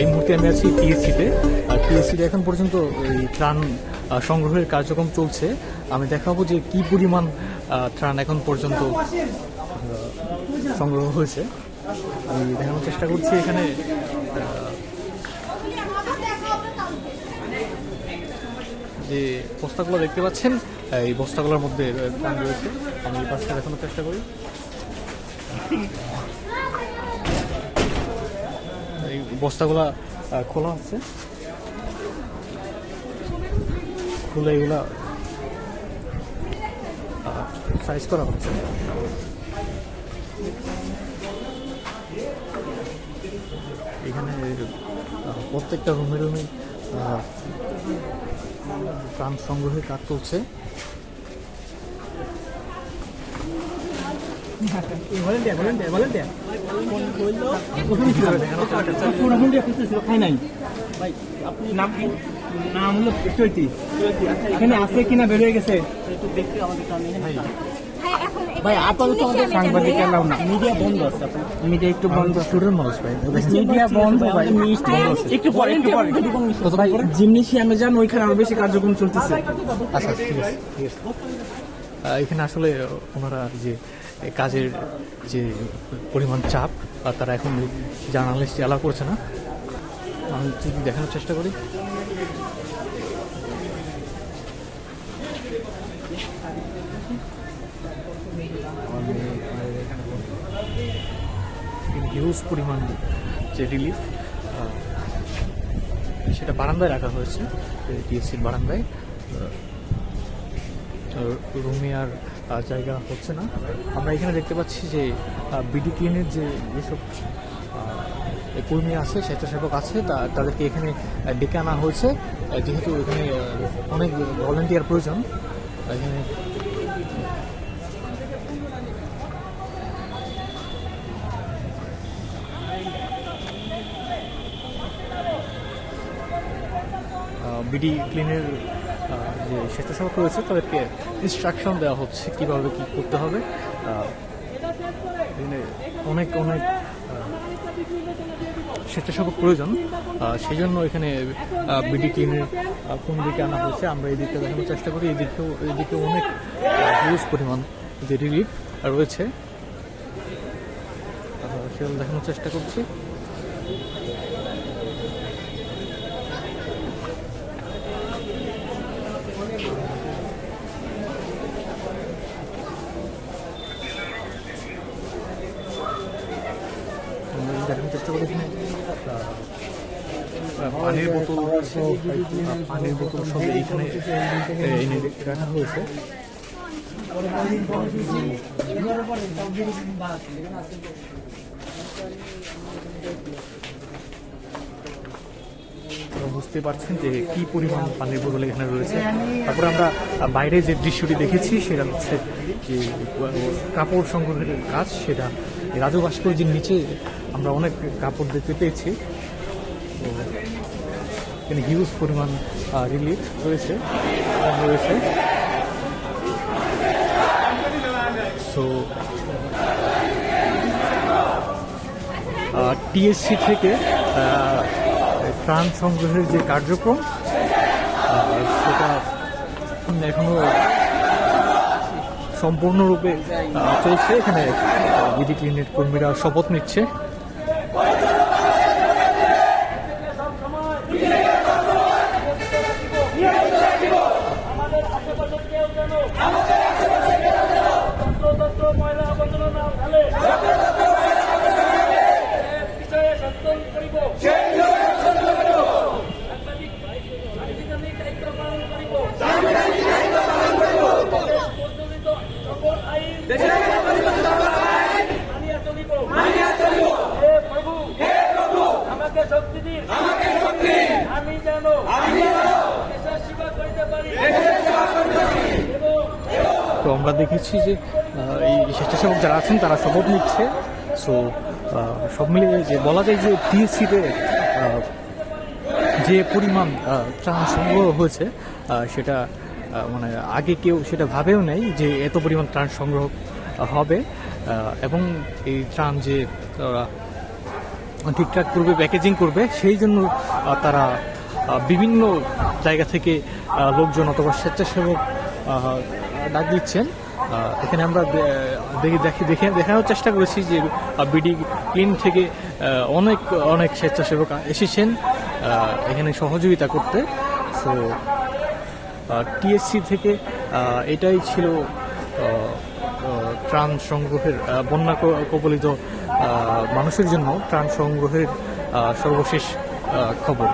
এই মুহূর্তে আমি আছি টিএসসিতে পিএসসিতে এখন পর্যন্ত এই ত্রাণ সংগ্রহের কার্যক্রম চলছে। আমি দেখাবো যে কি পরিমাণ ত্রাণ এখন পর্যন্ত সংগ্রহ হয়েছে। আমি দেখানোর চেষ্টা করছি এখানে যে বস্তাগুলো দেখতে পাচ্ছেন, এই বস্তাগুলোর মধ্যে ত্রাণ রয়েছে। আমি এই পাশটা দেখানোর চেষ্টা করি। এই বস্তাগুলা খোলা হচ্ছে খুলে এগুলা সাইজ করা হচ্ছে। এখানে প্রত্যেকটা রুমে রুমে প্রাণ সংগ্রহের কাজ চলছে ভলেন্টিয়ার ভলেন্টিয়ার ভলেন্টিয়ার খাই নাই ভাই আপনি নাম কি নাম হলো চৈতি। এখানে আছে কিনা বেরিয়ে গেছে? ভাই আপাতত আমাদের সাংবাদিক এলাও না। মিডিয়া বন্ধ আছে মিডিয়া একটু বন্ধ। স্টুডেন্ট মানুষ ভাই। মিডিয়া বন্ধ ভাই। একটু পরে একটু পরে। ভাই যান ওইখানে আরও বেশি কার্যক্রম চলতেছে। আচ্ছা ঠিক আছে এখানে আসলে ওনারা যে কাজের যে পরিমাণ চাপ আহ, তারা এখন জার্নালিস্ট অ্যালাউ করছে না আমি দেখানোর চেষ্টা করি। হিউজ পরিমাণ যে রিলিফ সেটা বারান্দায় রাখা হয়েছে টিএসসির বারান্দায়। রুমে আর জায়গা হচ্ছে না। আমরা এখানে দেখতে পাচ্ছি যে বিডি ক্লিনের যে যেসব কর্মী আছে, স্বেচ্ছাসেবক আছে, তা, তাদেরকে এখানে ডেকে আনা হয়েছে। যেহেতু এখানে অনেক ভলেন্টিয়ার প্রয়োজন এখানে বিডি ক্লিনের যে স্বেচ্ছাসেবক রয়েছে, তাদেরকে ইনস্ট্রাকশন দেওয়া হচ্ছে কীভাবে কি করতে হবে। অনেক অনেক স্বেচ্ছাসেবক প্রয়োজন। সেই জন্য এখানে বিডি ক্লিনের কোন দিকে আনা হয়েছে, আমরা এই দিকটা দেখানোর চেষ্টা করি। এদিকেও এদিকে অনেক হিউজ পরিমাণ যে রিলিফ রয়েছে। সেগুলো দেখানোর চেষ্টা করছি আমরা করি পানির বোতল পানির বোতল সব এইখানে এনে রাখা হয়েছে। বুঝতে পারছেন যে কি পরিমাণ পানির বোতল এখানে রয়েছে। তারপরে আমরা বাইরে যে দৃশ্যটি দেখেছি, সেটা হচ্ছে যে কাপড় সংগ্রহের কাজ, সেটা রাজু ভাস্কর্যের নিচে আমরা অনেক কাপড় দেখতে পেয়েছি। তো এখানে হিউজ পরিমাণ রিলিফ রয়েছে রয়েছে। সো টিএসসি থেকে ত্রাণ সংগ্রহের যে কার্যক্রম সেটা এখনও সম্পূর্ণরূপে চলছে। এখানে বিডি ক্লিনিক কর্মীরা শপথ নিচ্ছে। তো আমরা দেখেছি যে এই স্বেচ্ছাসেবক যারা আছেন, তারা শপথ নিচ্ছে। সো সব মিলিয়ে যে বলা যায় যে টিএসসিতে যে পরিমাণ ত্রাণ সংগ্রহ হয়েছে সেটা মানে আগে কেউ সেটা ভাবেও নেই যে এত পরিমাণ ত্রাণ সংগ্রহ হবে। এবং এই ত্রাণ যে ঠিকঠাক করবে, প্যাকেজিং করবে, সেই জন্য তারা বিভিন্ন জায়গা থেকে লোকজন অথবা স্বেচ্ছাসেবক ডাক দিচ্ছেন। এখানে আমরা দেখি দেখি, দেখে দেখানোর চেষ্টা করেছি যে বিডি ক্লিন থেকে অনেক অনেক স্বেচ্ছাসেবক এসেছেন। এখানে সহযোগিতা করতে। সো টিএসসি থেকে এটাই ছিল ত্রাণ সংগ্রহের বন্যা কবলিত মানুষের জন্য ত্রাণ সংগ্রহের সর্বশেষ খবর।